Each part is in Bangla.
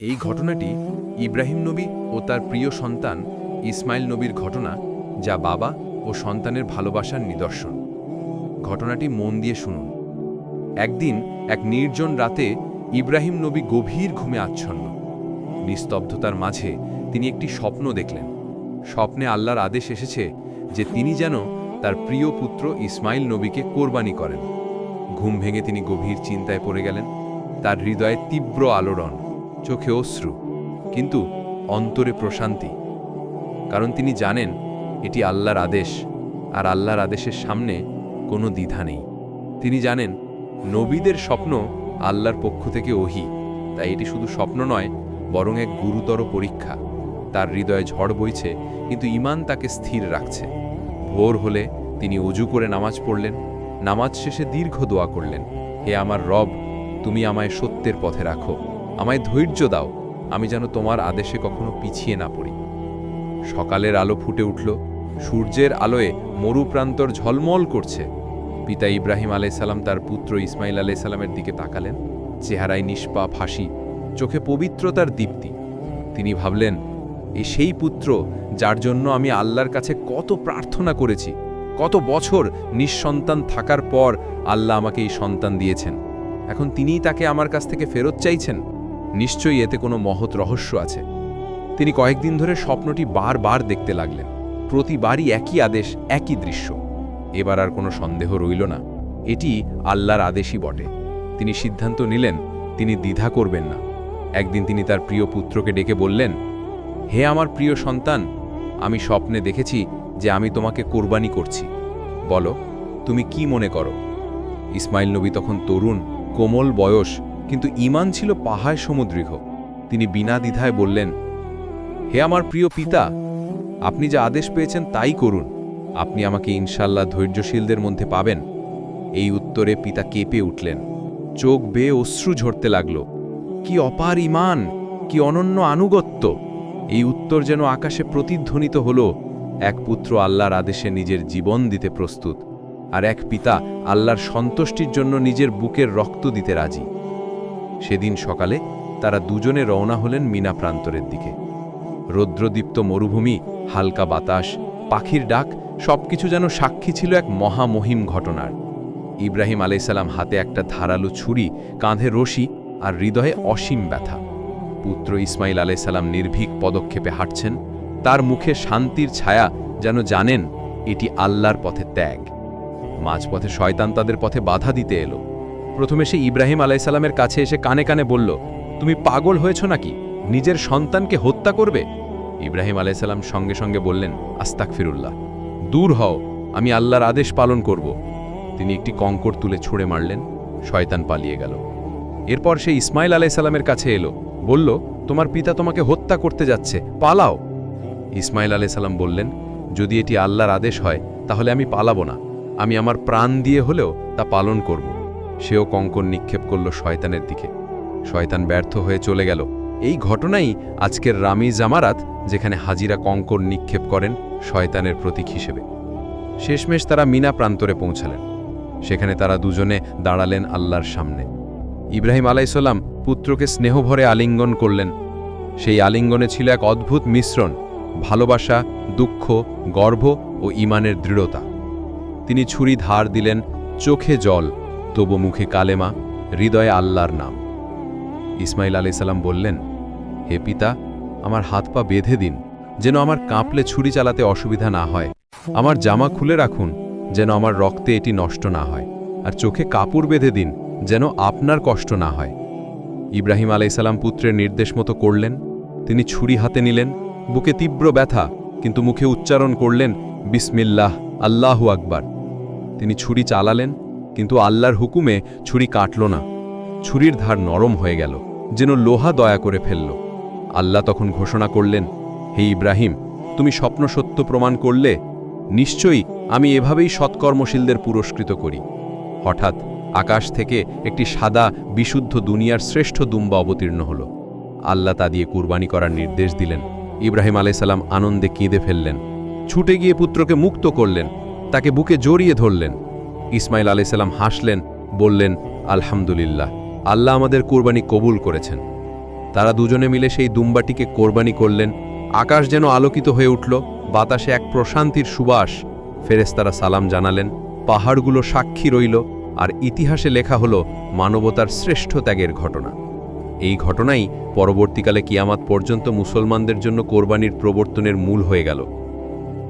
এই ঘটনাটি ইব্রাহিম নবী ও তার প্রিয় সন্তান ইসমাইল নবীর ঘটনা, যা বাবা ও সন্তানের ভালোবাসার নিদর্শন। ঘটনাটি মন দিয়ে শুনুন। একদিন এক নির্জন রাতে ইব্রাহিম নবী গভীর ঘুমে আচ্ছন্ন। নিস্তব্ধতার মাঝে তিনি একটি স্বপ্ন দেখলেন। স্বপ্নে আল্লাহর আদেশ এসেছে যে তিনি যেন তার প্রিয় পুত্র ইসমাইল নবীকে কোরবানি করেন। ঘুম ভেঙে তিনি গভীর চিন্তায় পড়ে গেলেন। তার হৃদয়ে তীব্র আলোড়ন। চোখে অশ্রু, কিন্তু অন্তরে প্রশান্তি। কারণ তিনি জানেন, এটি আল্লাহর আদেশ, আর আল্লাহর আদেশের সামনে কোনো দ্বিধা নেই। তিনি জানেন, নবীদের স্বপ্ন আল্লাহর পক্ষ থেকে ওহি, তাই এটি শুধু স্বপ্ন নয়, বরং এক গুরুতর পরীক্ষা। তার হৃদয়ে ঝড় বইছে, কিন্তু ইমান তাকে স্থির রাখছে। ভোর হলে তিনি অজু করে নামাজ পড়লেন। নামাজ শেষে দীর্ঘ দোয়া করলেন, হে আমার রব, তুমি আমায় সত্যের পথে রাখো। আমায় ধৈর্য দাও, আমি যেন তোমার আদেশে কখনো পিছিয়ে না পড়ি। সকালের আলো ফুটে উঠল, সূর্যের আলোয় মরুপ্রান্তর ঝলমল করছে। পিতা ইব্রাহিম আলাইসাল্লাম তার পুত্র ইসমাইল আলাইসাল্লামের দিকে তাকালেন, চেহারায় নিষ্পাপ হাসি, চোখে পবিত্রতার দীপ্তি। তিনি ভাবলেন এই সেই পুত্র যার জন্য আমি আল্লাহর কাছে কত প্রার্থনা করেছি, কত বছর নিঃসন্তান থাকার পর আল্লাহ আমাকে এই সন্তান দিয়েছেন। এখন তিনিই তাকে আমার কাছ থেকে ফেরত চাইছেন? নিশ্চয়ই এতে কোনো মহৎ রহস্য আছে। তিনি কয়েকদিন ধরে স্বপ্নটি বারবার দেখতে লাগলেন। প্রতিবারই একই আদেশ, একই দৃশ্য। এবার আর কোনো সন্দেহ রইল না। এটি আল্লাহর আদেশই বটে। তিনি সিদ্ধান্ত নিলেন, তিনি দ্বিধা করবেন না। একদিন তিনি তার প্রিয় পুত্রকে ডেকে বললেন, হে আমার প্রিয় সন্তান, আমি স্বপ্নে দেখেছি যে আমি তোমাকে কোরবানি করছি। বলো, তুমি কি মনে করো? ইসমাইল নবী তখন তরুণ, কোমল বয়স কিন্তু ইমান ছিল পাহাড় সমুদ্রিহ তিনি বিনা দ্বিধায় বললেন, হে আমার প্রিয় পিতা, আপনি যা আদেশ পেয়েছেন তাই করুন। আপনি আমাকে ইনশাল্লাহ ধৈর্যশীলদের মধ্যে পাবেন। এই উত্তরে পিতা কেঁপে উঠলেন। চোখ বেয়ে অশ্রু ঝরতে লাগল। কি অপার ইমান কি অনন্য আনুগত্য! এই উত্তর যেন আকাশে প্রতিধ্বনিত হল। এক পুত্র আল্লাহর আদেশে নিজের জীবন দিতে প্রস্তুত, আর এক পিতা আল্লাহর সন্তুষ্টির জন্য নিজের বুকের রক্ত দিতে রাজি। সেদিন সকালে তারা দুজনে রওনা হলেন মিনা প্রান্তরের দিকে। রৌদ্রদীপ্ত মরুভূমি, হালকা বাতাস, পাখির ডাক, সবকিছু যেন সাক্ষী ছিল এক মহামহিম ঘটনার। ইব্রাহিম আলাইসাল্লাম হাতে একটা ধারালো ছুরি, কাঁধে রশি আর হৃদয়ে অসীম ব্যথা। পুত্র ইসমাইল আলাইসাল্লাম নির্ভীক পদক্ষেপে হাঁটছেন। তার মুখে শান্তির ছায়া যেন জানেন, এটি আল্লাহর পথে ত্যাগ। মাঝপথে শয়তান তাদের পথে বাধা দিতে এলো। প্রথমে সে ইব্রাহিম আলাইসাল্লামের কাছে এসে কানে কানে বলল, তুমি পাগল হয়েছ নাকি? নিজের সন্তানকে হত্যা করবে? ইব্রাহিম আলাইসাল্লাম সঙ্গে সঙ্গে বললেন আস্তাক ফিরুল্লাহ দূর হও, আমি আল্লাহর আদেশ পালন করব। তিনি একটি কঙ্কর তুলে ছুঁড়ে মারলেন, শয়তান পালিয়ে গেল। এরপর সে ইসমাইল আলাইসাল্লামের কাছে এলো, বলল, তোমার পিতা তোমাকে হত্যা করতে যাচ্ছে, পালাও। ইসমাইল আলাইসাল্লাম বললেন, যদি এটি আল্লাহর আদেশ হয়, তাহলে আমি পালাবো না। আমি আমার প্রাণ দিয়ে হলেও তা পালন করব। সেও কঙ্কন নিক্ষেপ করল শয়তানের দিকে। শয়তান ব্যর্থ হয়ে চলে গেল। এই ঘটনাই আজকের রামি জামারাত, যেখানে হাজিরা কঙ্কর নিক্ষেপ করেন শয়তানের প্রতীক হিসেবে। শেষমেশ তারা মিনা প্রান্তরে পৌঁছালেন। সেখানে তারা দুজনে দাঁড়ালেন আল্লাহর সামনে। ইব্রাহিম আলাইসাল্লাম পুত্রকে স্নেহভরে আলিঙ্গন করলেন। সেই আলিঙ্গনে ছিল এক অদ্ভুত মিশ্রণ, ভালোবাসা, দুঃখ, গর্ব ও ইমানের দৃঢ়তা। তিনি ছুরি ধার দিলেন, চোখে জল। তবু মুখে কালেমা, হৃদয়ে আল্লাহর নাম। ইসমাইল আলাইসাল্লাম বললেন, হে পিতা, আমার হাত পা বেঁধে দিন, যেন আমার কাঁপলে ছুরি চালাতে অসুবিধা না হয়। আমার জামা খুলে রাখুন, যেন আমার রক্তে এটি নষ্ট না হয়। আর চোখে কাপড় বেঁধে দিন, যেন আপনার কষ্ট না হয়। ইব্রাহিম আলাইসাল্লাম পুত্রের নির্দেশ মতো করলেন। তিনি ছুরি হাতে নিলেন, বুকে তীব্র ব্যথা, কিন্তু মুখে উচ্চারণ করলেন, বিসমিল্লাহ, আল্লাহু আকবার। তিনি ছুরি চালালেন কিন্তু আল্লাহর হুকুমে ছুরি কাটল না। ছুরির ধার নরম হয়ে গেল, যেন লোহা দয়া করে ফেলল। আল্লাহ তখন ঘোষণা করলেন, হে ইব্রাহিম, তুমি স্বপ্ন সত্য প্রমাণ করলে, নিশ্চয়ই আমি এভাবেই সৎকর্মশীলদের পুরস্কৃত করি। হঠাৎ আকাশ থেকে একটি সাদা, বিশুদ্ধ দুনিয়ার শ্রেষ্ঠ দুম্বা অবতীর্ণ হল। আল্লাহ তা দিয়ে কুরবানি করার নির্দেশ দিলেন। ইব্রাহিম আলাইসাল্লাম আনন্দে কেঁদে ফেললেন। ছুটে গিয়ে পুত্রকে মুক্ত করলেন। তাকে বুকে জড়িয়ে ধরলেন। ইসমাইল আলাইসাল্লাম হাসলেন, বললেন, আলহামদুলিল্লাহ, আল্লাহ আমাদের কুরবানি কবুল করেছেন। তারা দুজনে মিলে সেই দুম্বাটিকে কোরবানি করলেন। আকাশ যেন আলোকিত হয়ে উঠল, বাতাসে এক প্রশান্তির সুবাস। ফেরেস্তারা সালাম জানালেন, পাহাড়গুলো সাক্ষী রইল, আর ইতিহাসে লেখা হলো, মানবতার শ্রেষ্ঠ ত্যাগের ঘটনা। এই ঘটনাই পরবর্তীকালে কিয়ামাত পর্যন্ত মুসলমানদের জন্য কোরবানির প্রবর্তনের মূল হয়ে গেল।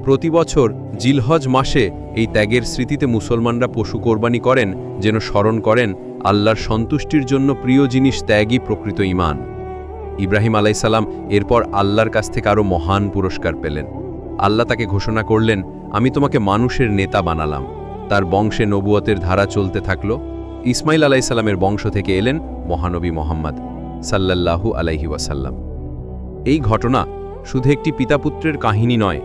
প্রতি বছর জিলহজ মাসে এই ত্যাগের স্মৃতিতে মুসলমানরা পশু কোরবানি করেন, যেন স্মরণ করেন আল্লাহর সন্তুষ্টির জন্য প্রিয় জিনিস ত্যাগই প্রকৃত ইমান ইব্রাহিম আলাইসাল্লাম এরপর আল্লাহর কাছ থেকে আরও মহান পুরস্কার পেলেন। আল্লাহ তাকে ঘোষণা করলেন, আমি তোমাকে মানুষের নেতা বানালাম। তার বংশে নবুয়তের ধারা চলতে থাকল। ইসমাইল আলাইসাল্লামের বংশ থেকে এলেন মহানবী মোহাম্মদ সাল্লাল্লাহু আলাইহি ওয়াসাল্লাম। এই ঘটনা শুধু একটি পিতাপুত্রের কাহিনী নয়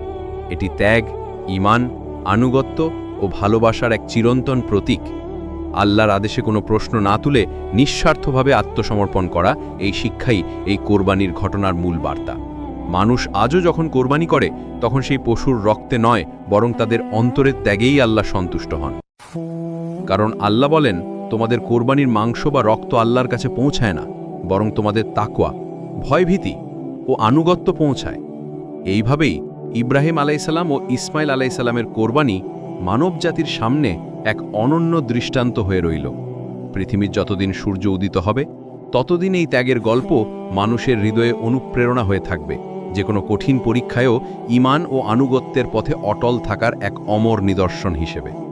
এটি ত্যাগ ইমান আনুগত্য ও ভালোবাসার এক চিরন্তন প্রতীক। আল্লাহর আদেশে কোনো প্রশ্ন না তুলে নিঃস্বার্থভাবে আত্মসমর্পণ করা এই শিক্ষাই এই কোরবানির ঘটনার মূল বার্তা। মানুষ আজও যখন কোরবানি করে, তখন সেই পশুর রক্তে নয়, বরং তাদের অন্তরের ত্যাগেই আল্লাহ সন্তুষ্ট হন। কারণ আল্লাহ বলেন, তোমাদের কোরবানির মাংস বা রক্ত আল্লাহর কাছে পৌঁছায় না, বরং তোমাদের তাকওয়া, ভয়ভীতি ও আনুগত্য পৌঁছায়। এইভাবেই ইব্রাহিম আলাইসাল্লাম ও ইসমাইল আলাইসাল্লামের কোরবানি মানব জাতির সামনে এক অনন্য দৃষ্টান্ত হয়ে রইল। পৃথিবীর যতদিন সূর্য উদিত হবে, ততদিন এই ত্যাগের গল্প মানুষের হৃদয়ে অনুপ্রেরণা হয়ে থাকবে। যে কোনো কঠিন পরীক্ষায়ও ইমান ও আনুগত্যের পথে অটল থাকার এক অমর নিদর্শন হিসেবে।